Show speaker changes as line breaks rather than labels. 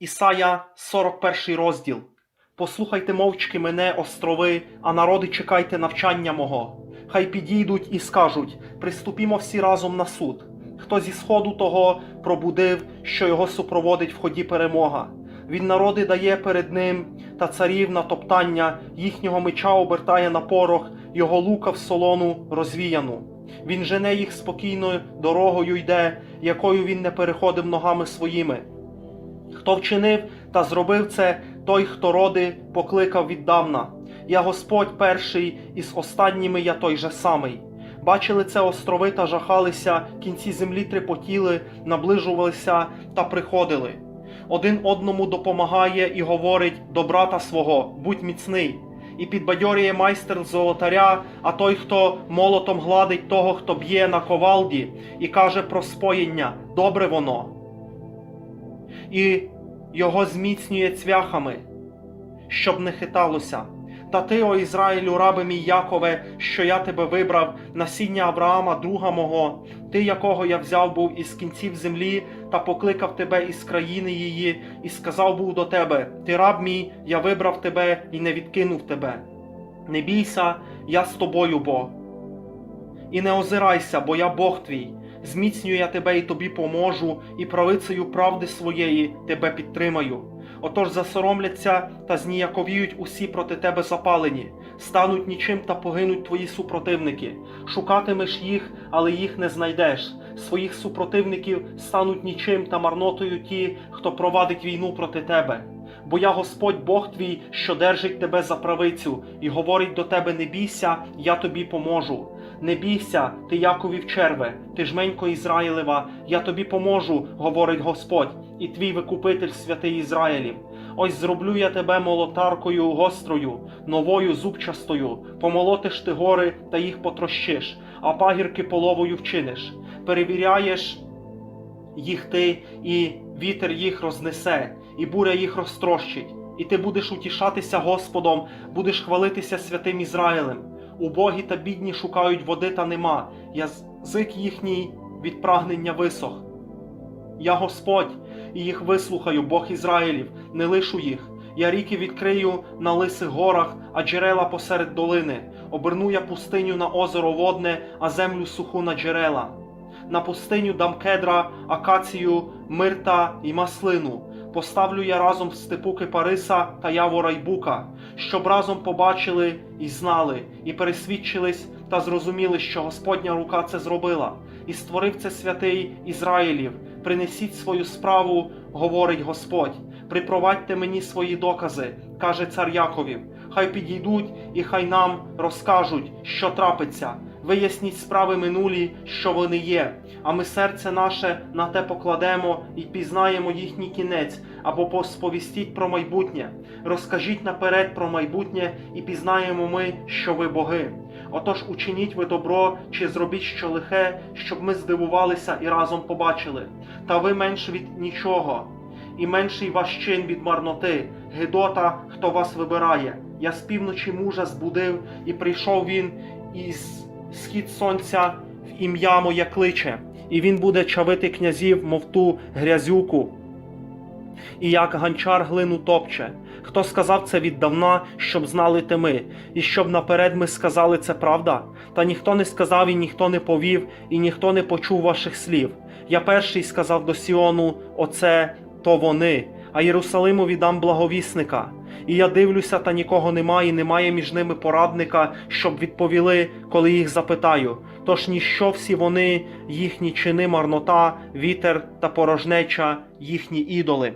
Ісая, 41 розділ. Послухайте мовчки мене, острови, а народи чекайте навчання мого. Хай підійдуть і скажуть: приступімо всі разом на суд. Хто зі сходу того пробудив, що його супроводить в ході перемога. Він народи дає перед ним та царів на топтання, їхнього меча обертає на порох, його лука в солону розвіяну. Він жене їх спокійною дорогою йде, якою він не переходив ногами своїми. Хто вчинив та зробив це, той, хто роди покликав віддавна. Я Господь перший, і з останніми я той же самий. Бачили це острови та жахалися, кінці землі трепотіли, наближувалися та приходили. Один одному допомагає і говорить до брата свого, будь міцний. І підбадьорює майстер золотаря, а той, хто молотом гладить того, хто б'є на ковалді, і каже про споєння, добре воно і його зміцнює цвяхами, щоб не хиталося. Та ти, о Ізраїлю, раби мій Якове, що я тебе вибрав, насіння Авраама, друга мого, ти, якого я взяв був із кінців землі, та покликав тебе із країни її, і сказав був до тебе: Ти раб мій, я вибрав тебе і не відкинув тебе. Не бійся, я з тобою, Бог. І не озирайся, бо я Бог твій. Зміцнюю я тебе і тобі поможу, і правицею правди своєї тебе підтримаю. Отож засоромляться та зніяковіють усі проти тебе запалені, стануть нічим та погинуть твої супротивники. Шукатимеш їх, але їх не знайдеш. Своїх супротивників стануть нічим та марнотою ті, хто провадить війну проти тебе. Бо я Господь Бог твій, що держить тебе за правицю, і говорить до тебе: не бійся, я тобі поможу. Не бійся, ти Яковів черве, ти жменько Ізраїлева, я тобі поможу, говорить Господь, і твій викупитель святий Ізраїлів. Ось зроблю я тебе молотаркою гострою, новою зубчастою, помолотиш ти гори та їх потрощиш, а пагірки половою вчиниш. Перевіряєш їх ти, і вітер їх рознесе, і буря їх розтрощить. І ти будеш утішатися Господом, будеш хвалитися святим Ізраїлем. Убогі та бідні шукають води, та нема, язик їхній від прагнення висох. Я Господь, і їх вислухаю, Бог Ізраїлів, не лишу їх. Я ріки відкрию на лисих горах, а джерела посеред долини. Оберну я пустиню на озеро водне, а землю суху на джерела. На пустиню дам кедра, акацію, мирта і маслину. Поставлю я разом в степу кипариса та явора й бука, щоб разом побачили і знали, і пересвідчились та зрозуміли, що Господня рука це зробила, і створив це святий Ізраїлів. Принесіть свою справу, говорить Господь. Припровадьте мені свої докази, каже цар Яковів. Хай підійдуть і хай нам розкажуть, що трапиться. Виясніть справи минулі, що вони є, а ми серце наше на те покладемо і пізнаємо їхній кінець, або посповістіть про майбутнє. Розкажіть наперед про майбутнє, і пізнаємо ми, що ви боги. Отож учиніть ви добро чи зробіть що лихе, щоб ми здивувалися і разом побачили. Та ви менш від нічого, і менший ваш чин від марноти, Гидота, хто вас вибирає. Я з півночі мужа збудив, і прийшов він із схід сонця в ім'я моє кличе, і він буде чавити князів, мов ту грязюку, і як ганчар глину топче. Хто сказав це віддавна, щоб знали те ми, і щоб наперед ми сказали це правда? Та ніхто не сказав, і ніхто не повів, і ніхто не почув ваших слів. Я перший сказав до Сіону: Оце то вони, а Єрусалиму віддам благовісника. І я дивлюся, та нікого немає, немає між ними порадника, щоб відповіли, коли їх запитаю. Тож ніщо всі вони, їхні чини, марнота, вітер та порожнеча, їхні ідоли.